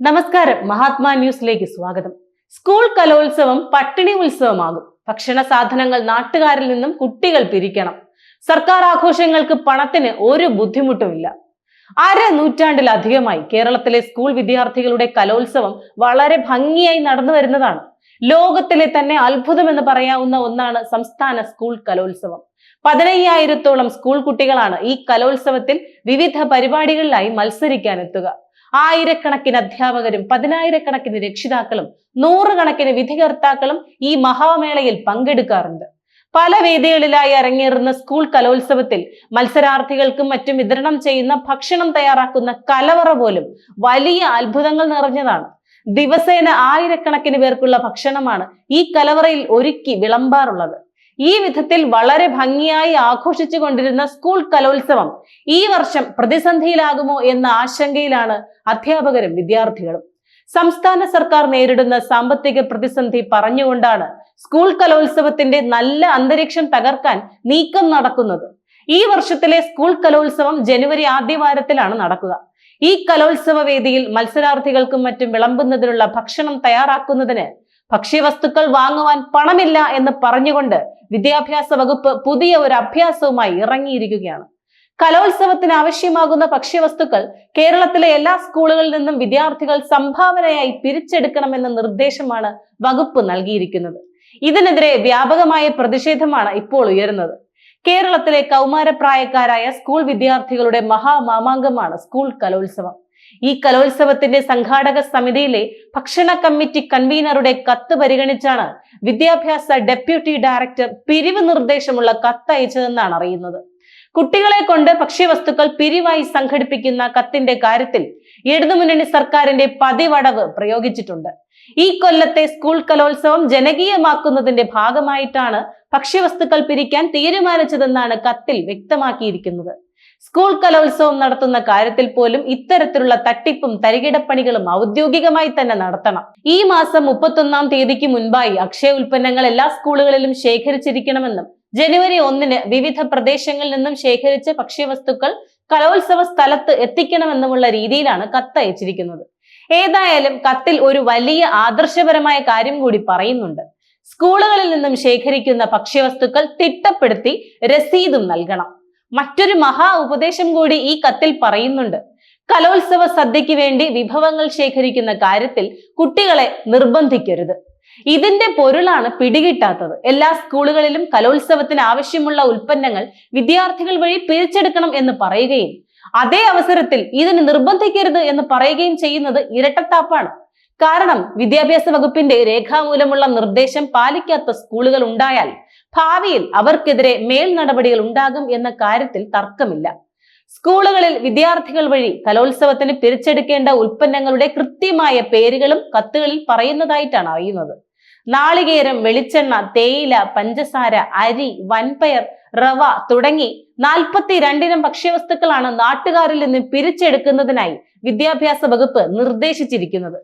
നമസ്കാരം. മഹാത്മാ ന്യൂസിലേക്ക് സ്വാഗതം. സ്കൂൾ കലോത്സവം പട്ടിണി ഉത്സവമാകും. ഭക്ഷണ സാധനങ്ങൾ നാട്ടുകാരിൽ നിന്നും കുട്ടികൾ പിരിക്കണം. സർക്കാർ ആഘോഷങ്ങൾക്ക് പണത്തിന് ഒരു ബുദ്ധിമുട്ടുമില്ല അര നൂറ്റാണ്ടിലധികമായി കേരളത്തിലെ സ്കൂൾ വിദ്യാർത്ഥികളുടെ കലോത്സവം വളരെ ഭംഗിയായി നടന്നു വരുന്നതാണ്. ലോകത്തിലെ തന്നെ അത്ഭുതമെന്ന് പറയാവുന്ന ഒന്നാണ് സംസ്ഥാന സ്കൂൾ കലോത്സവം. പതിനയ്യായിരത്തോളം സ്കൂൾ കുട്ടികളാണ് ഈ കലോത്സവത്തിൽ വിവിധ പരിപാടികളിലായി മത്സരിക്കാനെത്തുക. ആയിരക്കണക്കിന് അധ്യാപകരും പതിനായിരക്കണക്കിന് രക്ഷിതാക്കളും നൂറുകണക്കിന് വിധികർത്താക്കളും ഈ മഹാമേളയിൽ പങ്കെടുക്കാറുണ്ട്. പല വേദികളിലായി അരങ്ങേറുന്ന സ്കൂൾ കലോത്സവത്തിൽ മത്സരാർത്ഥികൾക്കും മറ്റും വിതരണം ചെയ്യുന്ന ഭക്ഷണം തയ്യാറാക്കുന്ന കലവറ പോലും വലിയ അത്ഭുതങ്ങൾ നിറഞ്ഞതാണ്. ദിവസേന ആയിരക്കണക്കിന് പേർക്കുള്ള ഭക്ഷണമാണ് ഈ കലവറയിൽ ഒരുക്കി വിളമ്പാറുള്ളത്. ഈ വിധത്തിൽ വളരെ ഭംഗിയായി ആഘോഷിച്ചു കൊണ്ടിരുന്ന സ്കൂൾ കലോത്സവം ഈ വർഷം പ്രതിസന്ധിയിലാകുമോ എന്ന ആശങ്കയിലാണ് അധ്യാപകരും വിദ്യാർത്ഥികളും. സംസ്ഥാന സർക്കാർ നേരിടുന്ന സാമ്പത്തിക പ്രതിസന്ധി പറഞ്ഞുകൊണ്ടാണ് സ്കൂൾ കലോത്സവത്തിന്റെ നല്ല അന്തരീക്ഷം തകർക്കാൻ നീക്കം നടക്കുന്നത്. ഈ വർഷത്തിലെ സ്കൂൾ കലോത്സവം ജനുവരി ആദ്യവാരത്തിലാണ് നടക്കുക. ഈ കലോത്സവ വേദിയിൽ മത്സരാർത്ഥികൾക്കും മറ്റും വിളമ്പുന്നതിനുള്ള ഭക്ഷണം തയ്യാറാക്കുന്നതിന് ഭക്ഷ്യവസ്തുക്കൾ വാങ്ങുവാൻ പണമില്ല എന്ന് പറഞ്ഞുകൊണ്ട് വിദ്യാഭ്യാസ വകുപ്പ് പുതിയ ഒരു അഭ്യാസവുമായി ഇറങ്ങിയിരിക്കുകയാണ്. കലോത്സവത്തിന് ആവശ്യമാകുന്ന ഭക്ഷ്യവസ്തുക്കൾ കേരളത്തിലെ എല്ലാ സ്കൂളുകളിൽ നിന്നും വിദ്യാർത്ഥികൾ സംഭാവനയായി പിരിച്ചെടുക്കണമെന്ന നിർദ്ദേശമാണ് വകുപ്പ് നൽകിയിരിക്കുന്നത്. ഇതിനെതിരെ വ്യാപകമായ പ്രതിഷേധമാണ് ഇപ്പോൾ ഉയരുന്നത്. കേരളത്തിലെ കൗമാരപ്രായക്കാരായ സ്കൂൾ വിദ്യാർത്ഥികളുടെ മഹാമാമാങ്കമാണ് സ്കൂൾ കലോത്സവം. ഈ കലോത്സവത്തിന്റെ സംഘാടക സമിതിയിലെ ഭക്ഷണ കമ്മിറ്റി കൺവീനറുടെ കത്ത് പരിഗണിച്ചാണ് വിദ്യാഭ്യാസ ഡെപ്യൂട്ടി ഡയറക്ടർ പിരിവ് നിർദ്ദേശമുള്ള കത്ത് അയച്ചതെന്നാണ് അറിയുന്നത്. കുട്ടികളെ കൊണ്ട് ഭക്ഷ്യവസ്തുക്കൾ പിരിവായി സംഘടിപ്പിക്കുന്ന കത്തിന്റെ കാര്യത്തിൽ ഇടതുമുന്നണി സർക്കാരിന്റെ പതിവടവ് പ്രയോഗിച്ചിട്ടുണ്ട്. ഈ കൊല്ലത്തെ സ്കൂൾ കലോത്സവം ജനകീയമാക്കുന്നതിന്റെ ഭാഗമായിട്ടാണ് ഭക്ഷ്യവസ്തുക്കൾ പിരിക്കാൻ തീരുമാനിച്ചതെന്നാണ് കത്തിൽ വ്യക്തമാക്കിയിരിക്കുന്നത്. സ്കൂൾ കലോത്സവം നടത്തുന്ന കാര്യത്തിൽ പോലും ഇത്തരത്തിലുള്ള തട്ടിപ്പും തരികിടപ്പണികളും ഔദ്യോഗികമായി തന്നെ നടത്തണം. ഈ മാസം മുപ്പത്തൊന്നാം തീയതിക്ക് മുൻപായി അക്ഷയ ഉൽപ്പന്നങ്ങൾ എല്ലാ സ്കൂളുകളിലും ശേഖരിച്ചിരിക്കണമെന്നും ജനുവരി ഒന്നിന് വിവിധ പ്രദേശങ്ങളിൽ നിന്നും ശേഖരിച്ച ഭക്ഷ്യവസ്തുക്കൾ കലോത്സവ സ്ഥലത്ത് എത്തിക്കണമെന്നുമുള്ള രീതിയിലാണ് കത്തയച്ചിരിക്കുന്നത് ഏതായാലും കത്തിൽ ഒരു വലിയ ആദർശപരമായ കാര്യം കൂടി പറയുന്നുണ്ട്. സ്കൂളുകളിൽ നിന്നും ശേഖരിക്കുന്ന ഭക്ഷ്യവസ്തുക്കൾ തിട്ടപ്പെടുത്തി രസീതും നൽകണം. മറ്റൊരു മഹാ ഉപദേശം കൂടി ഈ കത്തിൽ പറയുന്നുണ്ട്. കലോത്സവ സദ്യയ്ക്ക് വേണ്ടി വിഭവങ്ങൾ ശേഖരിക്കുന്ന കാര്യത്തിൽ കുട്ടികളെ നിർബന്ധിക്കരുത്. ഇതിന്റെ പൊരുളാണ് പിടികിട്ടാത്തത്. എല്ലാ സ്കൂളുകളിലും കലോത്സവത്തിന് ആവശ്യമുള്ള ഉൽപ്പന്നങ്ങൾ വിദ്യാർത്ഥികൾ വഴി പിരിച്ചെടുക്കണം എന്ന് പറയുകയും അതേ അവസരത്തിൽ ഇതിന് നിർബന്ധിക്കരുത് എന്ന് പറയുകയും ചെയ്യുന്നത് ഇരട്ടത്താപ്പാണ്. കാരണം വിദ്യാഭ്യാസ വകുപ്പിന്റെ രേഖാമൂലമുള്ള നിർദ്ദേശം പാലിക്കാത്ത സ്കൂളുകൾ ഉണ്ടായാൽ ഭാവിയിൽ അവർക്കെതിരെ മേൽ നടപടികൾ ഉണ്ടാകും എന്ന കാര്യത്തിൽ തർക്കമില്ല. സ്കൂളുകളിൽ വിദ്യാർത്ഥികൾ വഴി കലോത്സവത്തിന് പിരിച്ചെടുക്കേണ്ട ഉൽപ്പന്നങ്ങളുടെ കൃത്യമായ പേരുകളും കത്തുകളിൽ പറയുന്നതായിട്ടാണ് അറിയുന്നത്. നാളികേരം വെളിച്ചെണ്ണ തേയില പഞ്ചസാര അരി വൻപയർ റവ തുടങ്ങി നാൽപ്പത്തി രണ്ടിനം ഭക്ഷ്യവസ്തുക്കളാണ് നാട്ടുകാരിൽ നിന്ന് പിരിച്ചെടുക്കുന്നതിനായി വിദ്യാഭ്യാസ വകുപ്പ് നിർദ്ദേശിച്ചിരിക്കുന്നത്.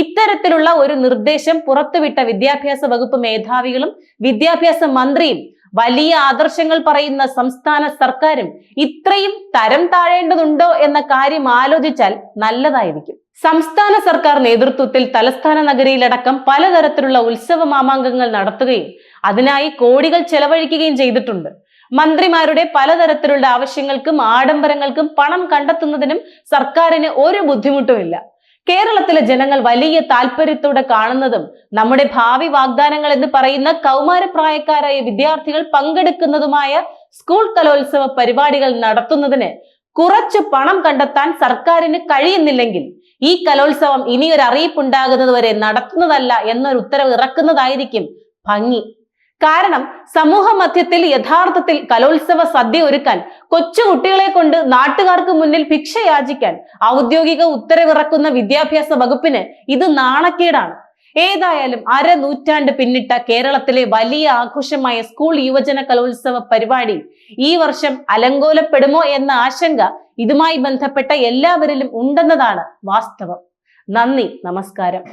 ഇത്തരത്തിലുള്ള ഒരു നിർദ്ദേശം പുറത്തുവിട്ട വിദ്യാഭ്യാസ വകുപ്പ് മേധാവികളും വിദ്യാഭ്യാസ മന്ത്രിയും വലിയ ആദർശങ്ങൾ പറയുന്ന സംസ്ഥാന സർക്കാരും ഇത്രയും തരം താഴേണ്ടതുണ്ടോ എന്ന കാര്യം ആലോചിച്ചാൽ നല്ലതായിരിക്കും. സംസ്ഥാന സർക്കാർ നേതൃത്വത്തിൽ തലസ്ഥാന നഗരിയിലടക്കം പലതരത്തിലുള്ള ഉത്സവ മാമാങ്കങ്ങൾ നടത്തുകയും അതിനായി കോടികൾ ചെലവഴിക്കുകയും ചെയ്തിട്ടുണ്ട്. മന്ത്രിമാരുടെ പലതരത്തിലുള്ള ആവശ്യങ്ങൾക്കും ആഡംബരങ്ങൾക്കും പണം കണ്ടെത്തുന്നതിനും സർക്കാരിന് ഒരു ബുദ്ധിമുട്ടുമില്ല. കേരളത്തിലെ ജനങ്ങൾ വലിയ താല്പര്യത്തോടെ കാണുന്നതും നമ്മുടെ ഭാവി വാഗ്ദാനങ്ങൾ എന്ന് പറയുന്ന കൗമാരപ്രായക്കാരായ വിദ്യാർത്ഥികൾ പങ്കെടുക്കുന്നതുമായ സ്കൂൾ കലോത്സവ പരിപാടികൾ നടത്തുന്നതിന് കുറച്ച് പണം കണ്ടെത്താൻ സർക്കാരിന് കഴിയുന്നില്ലെങ്കിൽ ഈ കലോത്സവം ഇനിയൊരു അറിയിപ്പുണ്ടാകുന്നത് വരെ നടത്തുന്നതല്ല എന്നൊരു ഉത്തരവ് ഇറക്കുന്നതായിരിക്കും ഭംഗി. കാരണം സമൂഹ മധ്യത്തിൽ യഥാർത്ഥത്തിൽ കലോത്സവ സദ്യ ഒരുക്കാൻ കൊച്ചുകുട്ടികളെ കൊണ്ട് നാട്ടുകാർക്ക് മുന്നിൽ ഭിക്ഷ യാചിക്കാൻ ഔദ്യോഗിക ഉത്തരവിറക്കുന്ന വിദ്യാഭ്യാസ വകുപ്പിന് ഇത് നാണക്കേടാണ്. ഏതായാലും അര നൂറ്റാണ്ട് പിന്നിട്ട കേരളത്തിലെ വലിയ ആഘോഷമായ സ്കൂൾ യുവജന കലോത്സവ പരിപാടി ഈ വർഷം അലങ്കോലപ്പെടുമോ എന്ന ആശങ്ക ഇതുമായി ബന്ധപ്പെട്ട എല്ലാവരിലും ഉണ്ടെന്നതാണ് വാസ്തവം. നന്ദി നമസ്കാരം.